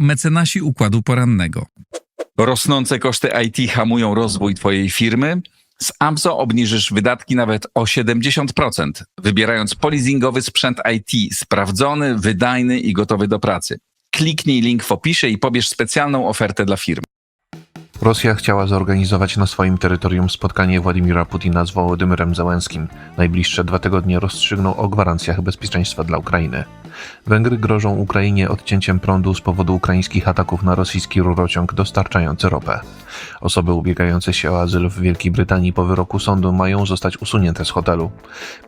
Mecenasi układu porannego. Rosnące koszty IT hamują rozwój Twojej firmy? Z Amso obniżysz wydatki nawet o 70%, wybierając polizingowy sprzęt IT sprawdzony, wydajny i gotowy do pracy. Kliknij link w opisie i pobierz specjalną ofertę dla firmy. Rosja chciała zorganizować na swoim terytorium spotkanie Władimira Putina z Wołodymyrem Załęskim. Najbliższe dwa tygodnie rozstrzygną o gwarancjach bezpieczeństwa dla Ukrainy. Węgry grożą Ukrainie odcięciem prądu z powodu ukraińskich ataków na rosyjski rurociąg dostarczający ropę. Osoby ubiegające się o azyl w Wielkiej Brytanii po wyroku sądu mają zostać usunięte z hotelu.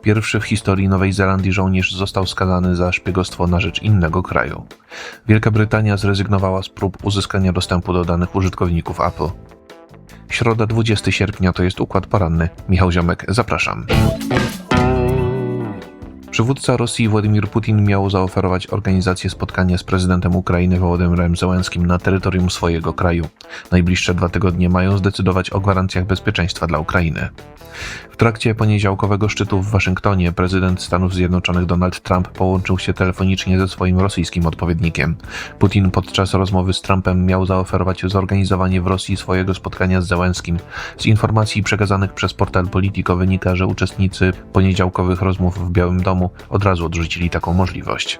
Pierwszy w historii Nowej Zelandii żołnierz został skazany za szpiegostwo na rzecz innego kraju. Wielka Brytania zrezygnowała z prób uzyskania dostępu do danych użytkowników Apple. Środa 20 sierpnia to jest układ poranny. Michał Ziomek, zapraszam. Przywódca Rosji Władimir Putin miał zaoferować organizację spotkania z prezydentem Ukrainy Wołodymyrem Zełenskim na terytorium swojego kraju. Najbliższe dwa tygodnie mają zdecydować o gwarancjach bezpieczeństwa dla Ukrainy. W trakcie poniedziałkowego szczytu w Waszyngtonie prezydent Stanów Zjednoczonych Donald Trump połączył się telefonicznie ze swoim rosyjskim odpowiednikiem. Putin podczas rozmowy z Trumpem miał zaoferować zorganizowanie w Rosji swojego spotkania z Zełenskim. Z informacji przekazanych przez portal Politico wynika, że uczestnicy poniedziałkowych rozmów w Białym Domu od razu odrzucili taką możliwość.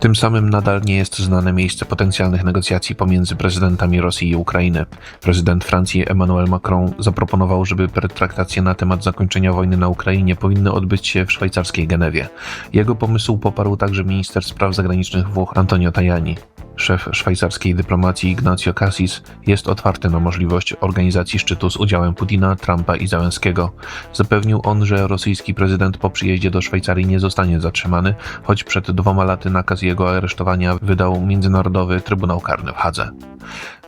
Tym samym nadal nie jest znane miejsce potencjalnych negocjacji pomiędzy prezydentami Rosji i Ukrainy. Prezydent Francji Emmanuel Macron zaproponował, żeby pertraktacje na temat zakończenia wojny na Ukrainie powinny odbyć się w szwajcarskiej Genewie. Jego pomysł poparł także minister spraw zagranicznych Włoch Antonio Tajani. Szef szwajcarskiej dyplomacji Ignacio Cassis jest otwarty na możliwość organizacji szczytu z udziałem Putina, Trumpa i Załęskiego. Zapewnił on, że rosyjski prezydent po przyjeździe do Szwajcarii nie zostanie zatrzymany, choć przed dwoma laty nakaz jego aresztowania wydał Międzynarodowy Trybunał Karny w Hadze.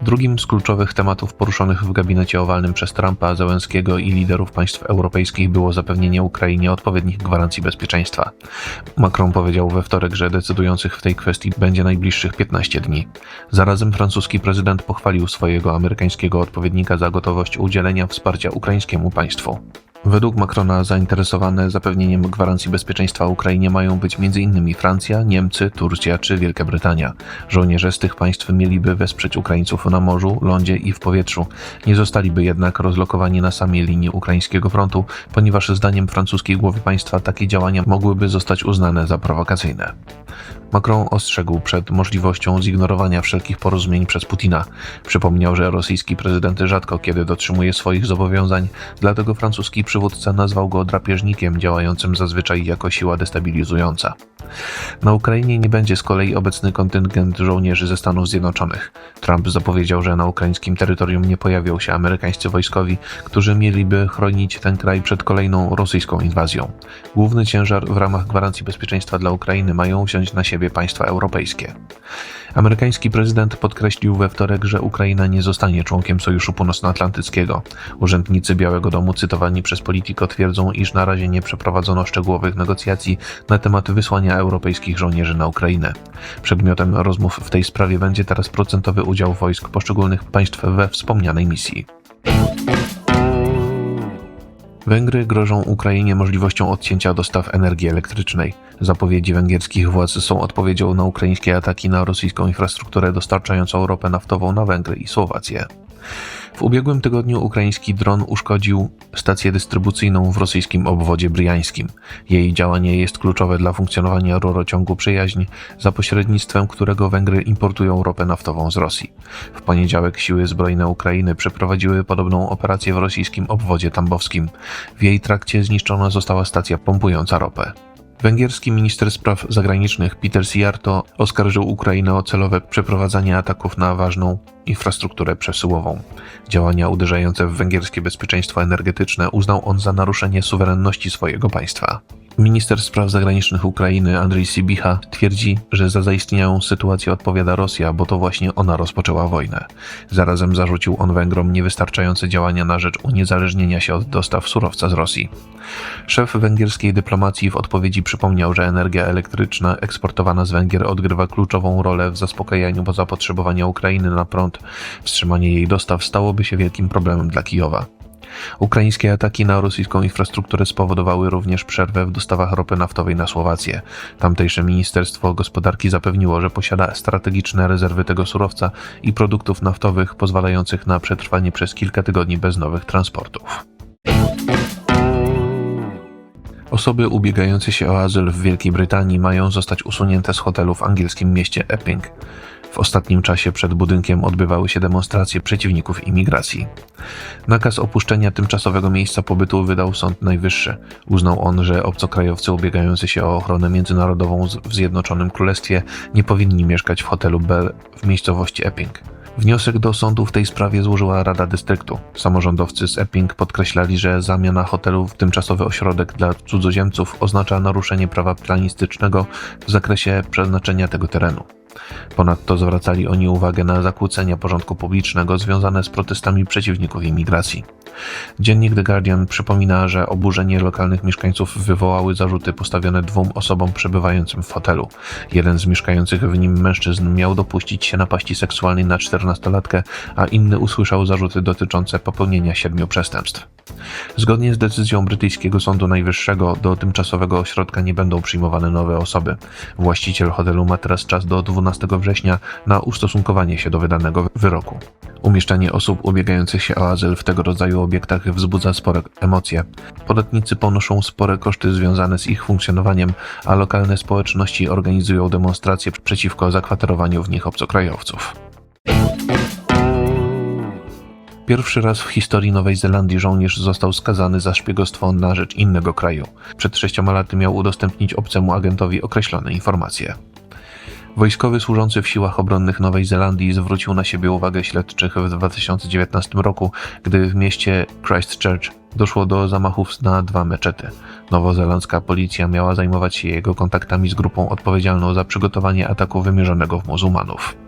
Drugim z kluczowych tematów poruszonych w gabinecie owalnym przez Trumpa, Załęskiego i liderów państw europejskich było zapewnienie Ukrainie odpowiednich gwarancji bezpieczeństwa. Macron powiedział we wtorek, że decydujących w tej kwestii będzie najbliższych 15 dni. Zarazem francuski prezydent pochwalił swojego amerykańskiego odpowiednika za gotowość udzielenia wsparcia ukraińskiemu państwu. Według Macrona zainteresowane zapewnieniem gwarancji bezpieczeństwa Ukrainie mają być m.in. Francja, Niemcy, Turcja czy Wielka Brytania. Żołnierze z tych państw mieliby wesprzeć Ukraińców na morzu, lądzie i w powietrzu. Nie zostaliby jednak rozlokowani na samej linii ukraińskiego frontu, ponieważ zdaniem francuskiej głowy państwa takie działania mogłyby zostać uznane za prowokacyjne. Macron ostrzegł przed możliwością zignorowania wszelkich porozumień przez Putina. Przypomniał, że rosyjski prezydent rzadko kiedy dotrzymuje swoich zobowiązań, dlatego francuski nazwał go drapieżnikiem działającym zazwyczaj jako siła destabilizująca. Na Ukrainie nie będzie z kolei obecny kontyngent żołnierzy ze Stanów Zjednoczonych. Trump zapowiedział, że na ukraińskim terytorium nie pojawią się amerykańscy wojskowi, którzy mieliby chronić ten kraj przed kolejną rosyjską inwazją. Główny ciężar w ramach gwarancji bezpieczeństwa dla Ukrainy mają wziąć na siebie państwa europejskie. Amerykański prezydent podkreślił we wtorek, że Ukraina nie zostanie członkiem Sojuszu Północnoatlantyckiego. Urzędnicy Białego Domu cytowani przez Politico twierdzą, iż na razie nie przeprowadzono szczegółowych negocjacji na temat wysłania europejskich żołnierzy na Ukrainę. Przedmiotem rozmów w tej sprawie będzie teraz procentowy udział wojsk poszczególnych państw we wspomnianej misji. Węgry grożą Ukrainie możliwością odcięcia dostaw energii elektrycznej. Zapowiedzi węgierskich władz są odpowiedzią na ukraińskie ataki na rosyjską infrastrukturę dostarczającą ropę naftową na Węgry i Słowację. W ubiegłym tygodniu ukraiński dron uszkodził stację dystrybucyjną w rosyjskim obwodzie bryjańskim. Jej działanie jest kluczowe dla funkcjonowania rurociągu Przyjaźń, za pośrednictwem którego Węgry importują ropę naftową z Rosji. W poniedziałek siły zbrojne Ukrainy przeprowadziły podobną operację w rosyjskim obwodzie tambowskim. W jej trakcie zniszczona została stacja pompująca ropę. Węgierski minister spraw zagranicznych Peter Sijarto oskarżył Ukrainę o celowe przeprowadzanie ataków na ważną infrastrukturę przesyłową. Działania uderzające w węgierskie bezpieczeństwo energetyczne uznał on za naruszenie suwerenności swojego państwa. Minister spraw zagranicznych Ukrainy Andrzej Sibicha twierdzi, że za zaistniałą sytuację odpowiada Rosja, bo to właśnie ona rozpoczęła wojnę. Zarazem zarzucił on Węgrom niewystarczające działania na rzecz uniezależnienia się od dostaw surowca z Rosji. Szef węgierskiej dyplomacji w odpowiedzi przypomniał, że energia elektryczna eksportowana z Węgier odgrywa kluczową rolę w zaspokajaniu zapotrzebowania Ukrainy na prąd. Wstrzymanie jej dostaw stałoby się wielkim problemem dla Kijowa. Ukraińskie ataki na rosyjską infrastrukturę spowodowały również przerwę w dostawach ropy naftowej na Słowację. Tamtejsze Ministerstwo Gospodarki zapewniło, że posiada strategiczne rezerwy tego surowca i produktów naftowych pozwalających na przetrwanie przez kilka tygodni bez nowych transportów. Osoby ubiegające się o azyl w Wielkiej Brytanii mają zostać usunięte z hotelu w angielskim mieście Epping. W ostatnim czasie przed budynkiem odbywały się demonstracje przeciwników imigracji. Nakaz opuszczenia tymczasowego miejsca pobytu wydał Sąd Najwyższy. Uznał on, że obcokrajowcy ubiegający się o ochronę międzynarodową w Zjednoczonym Królestwie nie powinni mieszkać w hotelu Bell w miejscowości Epping. Wniosek do sądu w tej sprawie złożyła Rada Dystryktu. Samorządowcy z Epping podkreślali, że zamiana hotelu w tymczasowy ośrodek dla cudzoziemców oznacza naruszenie prawa planistycznego w zakresie przeznaczenia tego terenu. Ponadto zwracali oni uwagę na zakłócenia porządku publicznego związane z protestami przeciwników imigracji. Dziennik The Guardian przypomina, że oburzenie lokalnych mieszkańców wywołały zarzuty postawione dwóm osobom przebywającym w hotelu. Jeden z mieszkających w nim mężczyzn miał dopuścić się napaści seksualnej na 14-latkę, a inny usłyszał zarzuty dotyczące popełnienia siedmiu przestępstw. Zgodnie z decyzją brytyjskiego Sądu Najwyższego do tymczasowego ośrodka nie będą przyjmowane nowe osoby. Właściciel hotelu ma teraz czas do 12 września na ustosunkowanie się do wydanego wyroku. Umieszczanie osób ubiegających się o azyl w tego rodzaju obiektach wzbudza spore emocje. Podatnicy ponoszą spore koszty związane z ich funkcjonowaniem, a lokalne społeczności organizują demonstracje przeciwko zakwaterowaniu w nich obcokrajowców. Pierwszy raz w historii Nowej Zelandii żołnierz został skazany za szpiegostwo na rzecz innego kraju. Przed sześcioma laty miał udostępnić obcemu agentowi określone informacje. Wojskowy służący w siłach obronnych Nowej Zelandii zwrócił na siebie uwagę śledczych w 2019 roku, gdy w mieście Christchurch doszło do zamachów na dwa meczety. Nowozelandzka policja miała zajmować się jego kontaktami z grupą odpowiedzialną za przygotowanie ataku wymierzonego w muzułmanów.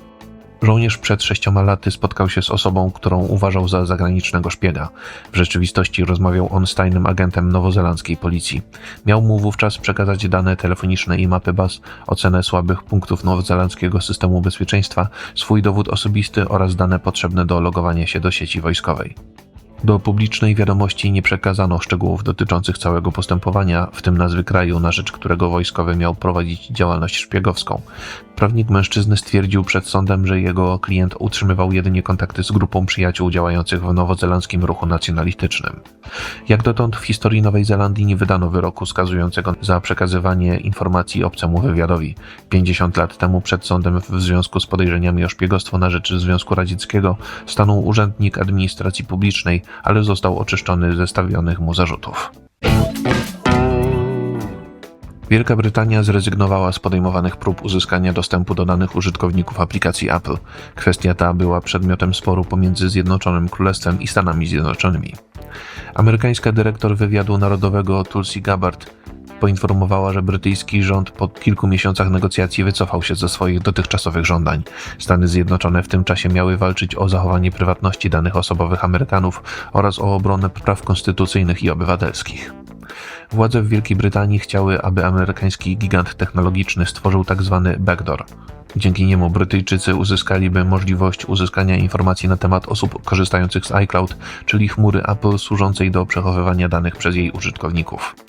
Żołnierz przed sześcioma laty spotkał się z osobą, którą uważał za zagranicznego szpiega. W rzeczywistości rozmawiał on z tajnym agentem nowozelandzkiej policji. Miał mu wówczas przekazać dane telefoniczne i mapy baz, ocenę słabych punktów nowozelandzkiego systemu bezpieczeństwa, swój dowód osobisty oraz dane potrzebne do logowania się do sieci wojskowej. Do publicznej wiadomości nie przekazano szczegółów dotyczących całego postępowania, w tym nazwy kraju, na rzecz którego wojskowy miał prowadzić działalność szpiegowską. Prawnik mężczyzny stwierdził przed sądem, że jego klient utrzymywał jedynie kontakty z grupą przyjaciół działających w nowozelandzkim ruchu nacjonalistycznym. Jak dotąd w historii Nowej Zelandii nie wydano wyroku skazującego za przekazywanie informacji obcemu wywiadowi. 50 lat temu przed sądem w związku z podejrzeniami o szpiegostwo na rzecz Związku Radzieckiego stanął urzędnik administracji publicznej, ale został oczyszczony ze stawionych mu zarzutów. Wielka Brytania zrezygnowała z podejmowanych prób uzyskania dostępu do danych użytkowników aplikacji Apple. Kwestia ta była przedmiotem sporu pomiędzy Zjednoczonym Królestwem i Stanami Zjednoczonymi. Amerykańska dyrektor wywiadu narodowego Tulsi Gabbard poinformowała, że brytyjski rząd po kilku miesiącach negocjacji wycofał się ze swoich dotychczasowych żądań. Stany Zjednoczone w tym czasie miały walczyć o zachowanie prywatności danych osobowych Amerykanów oraz o obronę praw konstytucyjnych i obywatelskich. Władze w Wielkiej Brytanii chciały, aby amerykański gigant technologiczny stworzył tzw. backdoor. Dzięki niemu Brytyjczycy uzyskaliby możliwość uzyskania informacji na temat osób korzystających z iCloud, czyli chmury Apple służącej do przechowywania danych przez jej użytkowników.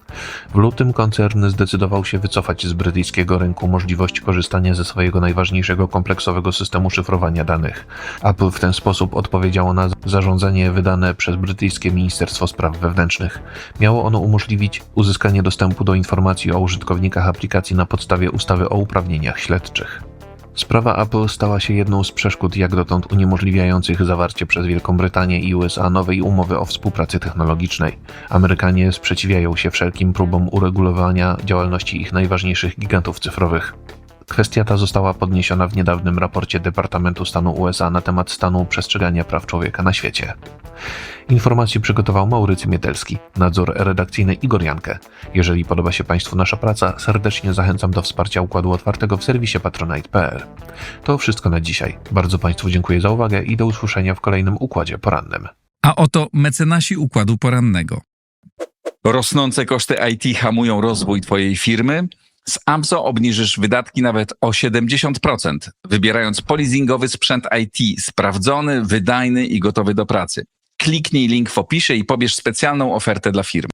W lutym koncern zdecydował się wycofać z brytyjskiego rynku możliwość korzystania ze swojego najważniejszego kompleksowego systemu szyfrowania danych. Apple w ten sposób odpowiedziało na zarządzenie wydane przez brytyjskie Ministerstwo Spraw Wewnętrznych. Miało ono umożliwić uzyskanie dostępu do informacji o użytkownikach aplikacji na podstawie ustawy o uprawnieniach śledczych. Sprawa Apple stała się jedną z przeszkód jak dotąd uniemożliwiających zawarcie przez Wielką Brytanię i USA nowej umowy o współpracy technologicznej. Amerykanie sprzeciwiają się wszelkim próbom uregulowania działalności ich najważniejszych gigantów cyfrowych. Kwestia ta została podniesiona w niedawnym raporcie Departamentu Stanu USA na temat stanu przestrzegania praw człowieka na świecie. Informacje przygotował Maurycy Mietelski, nadzór redakcyjny Igor Jankę. Jeżeli podoba się Państwu nasza praca, serdecznie zachęcam do wsparcia Układu Otwartego w serwisie patronite.pl. To wszystko na dzisiaj. Bardzo Państwu dziękuję za uwagę i do usłyszenia w kolejnym Układzie Porannym. A oto mecenasi układu porannego. Rosnące koszty IT hamują rozwój Twojej firmy? Z Amzo obniżysz wydatki nawet o 70%, wybierając polizingowy sprzęt IT sprawdzony, wydajny i gotowy do pracy. Kliknij link w opisie i pobierz specjalną ofertę dla firmy.